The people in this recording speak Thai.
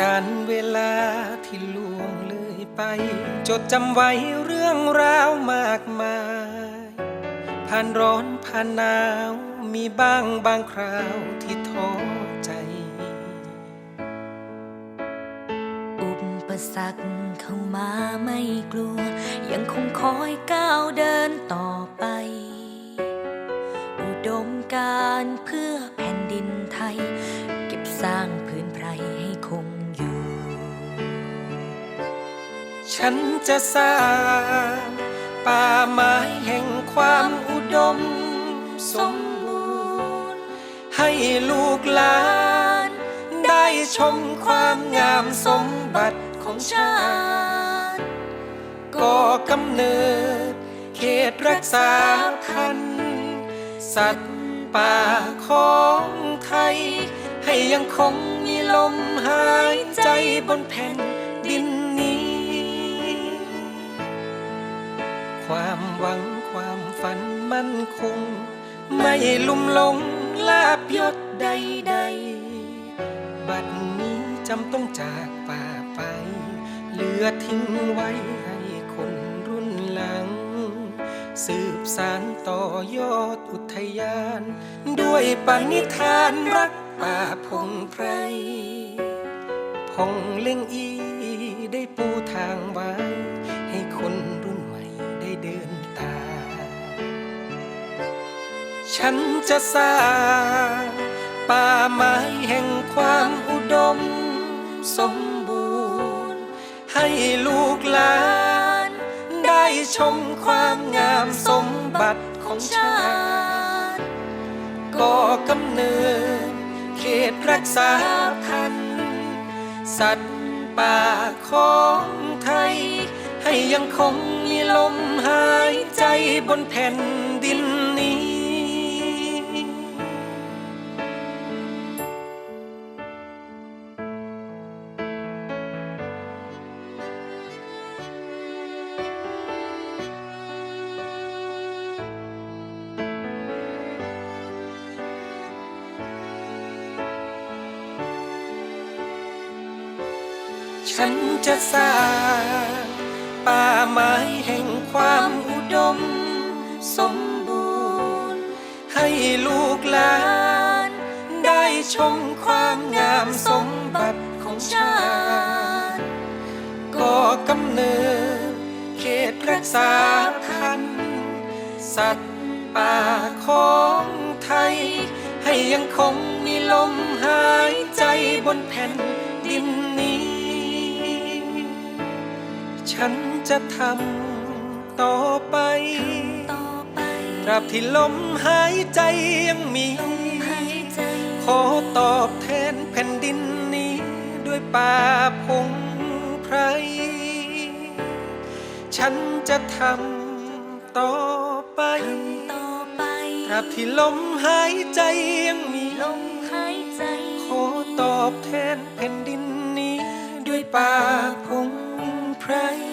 การเวลาที่ล่วงเลยไป จดจำไว้เรื่องราวมากมาย ผ่านร้อนผ่านหนาวมีบ้างบางคราวที่ท้อใจ อุปสรรคเข้ามาไม่กลัว ยังคงคอยก้าวเดินต่อไป อุดมการเพื่อแผ่นดินไทย เก็บสร้างพื้นไพร ฉันจะสร้างป่าไม้แห่งความอุดม สมบูรณ์ ให้ลูกหลาน ได้ชมความงามสมบัติของชาติก่อกำเนิด เขตรักษาพันธุ์สัตว์ป่าของไทย ให้ยังคงมีลมหายใจบนแผ่นดินนี้ ความหวังความฝันมั่นคง ไม่ลุ่มหลงลาบยศใดๆ บัดนี้จำต้องจากป่าไป เหลือทิ้งไว้ให้คนรุ่นหลัง สืบสานต่อยอดอุทยาน ด้วยปณิธานรักป่าพงไพรพงเล็งอีได้ปูทางไว้ ฉันจะสร้างป่าไม้แห่งความอุดม สมบูรณ์ ให้ลูกหลาน ได้ชมความงามสมบัติของชาติก่อกำเนิดเขตรักษาพันธุ์สัตว์ป่าของไทย ให้ยังคงมีลมหายใจบนแผ่นดิน ฉันจะสร้างป่าไม้แห่งความอุดม สมบูรณ์ ให้ลูกหลาน ได้ชมความงามสมบัติของชาติก่อกำเนิดเขตรักษาพันธุ์สัตว์ป่าของไทย ให้ยังคงมีลมหายใจบนแผ่นดินนี้ ฉันจะทำต่อไปต่อไป ตราบที่ลมหายใจยังมีหายใจขอตอบแทนแผ่นดินนี้ด้วยป่าพงไพร ฉันจะทำต่อไปต่อไปตราบที่ลมหายใจยังมีลมหายใจขอตอบแทนแผ่นดินนี้ด้วยป่าพง ไพร